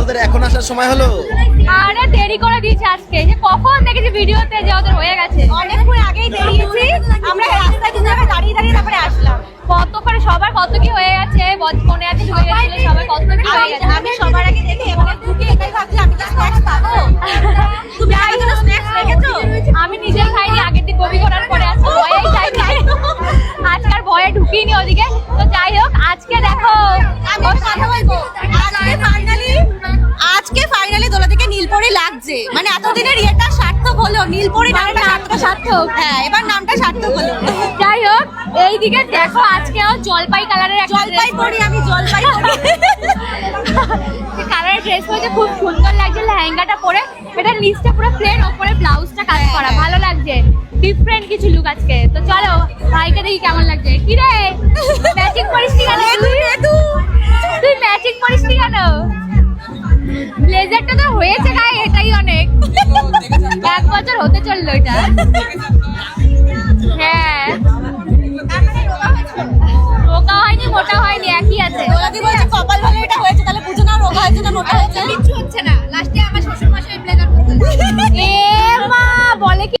তোদের এখন আসার সময় হলো? আরে দেরি করে দিয়েছে আজকে। যে কখন দেখেছি ভিডিওতে যে ওদের হয়ে গেছে। অনেকক্ষণ আগেই বেরিয়েছি আমরা রাস্তায় দু জায়গায় দাঁড়িয়ে দাঁড়িয়ে তারপরে আসলাম। কত করে সবার কত কি হয়ে গেছে বদ- মনে আছে ঢুকে গেছিল সবার কত কি হয়ে আমি- গেছে? আমি সবার আগে দেখে এখানে ঢুকে এটাই ভাবছি আমি কি স্ন্যাক্স পাবো। তুমি আমার জন্য স্ন্যাক্স রেখেছো? আমি নিজেই খাইনি আগের দিন বমি করার পরে আজকে ভয়েই যাইনি আজকে আর ভয়ে ঢুকিনি ওদিকে। তো যাই হোক আজকে দেখো এতদিনের ইয়েটা সার্থক হলো নীলপরি নামটা নামটা সার্থক। হ্যাঁ এবার নামটা সার্থক হলো। যাই হোক এইদিকে দেখো আজকেও জলপাই কালারের জলপাই পরি আমি জলপাই পরি। কালারের ড্রেস পরেছে খুব সুন্দর লাগছে লেহেঙ্গাটা পরে। এটা নিচটা পুরো প্লেন ওপরে ব্লাউজটা কাজ হ্যাঁ, করা হ্যাঁ। ভালো লাগছে। ডিফারেন্ট কিছু লুক আজকে। তো চলো ভাইকে দেখি কেমন লাগছে। কি রে ম্যাচিং করিস নি কেন তুই। তুই ম্যাচিং করিস নি কেন? ব্লেজারটা তো হয়েছে গায়ে এটাই অনেক এক বছর হতে চললো এটা হ্যাঁ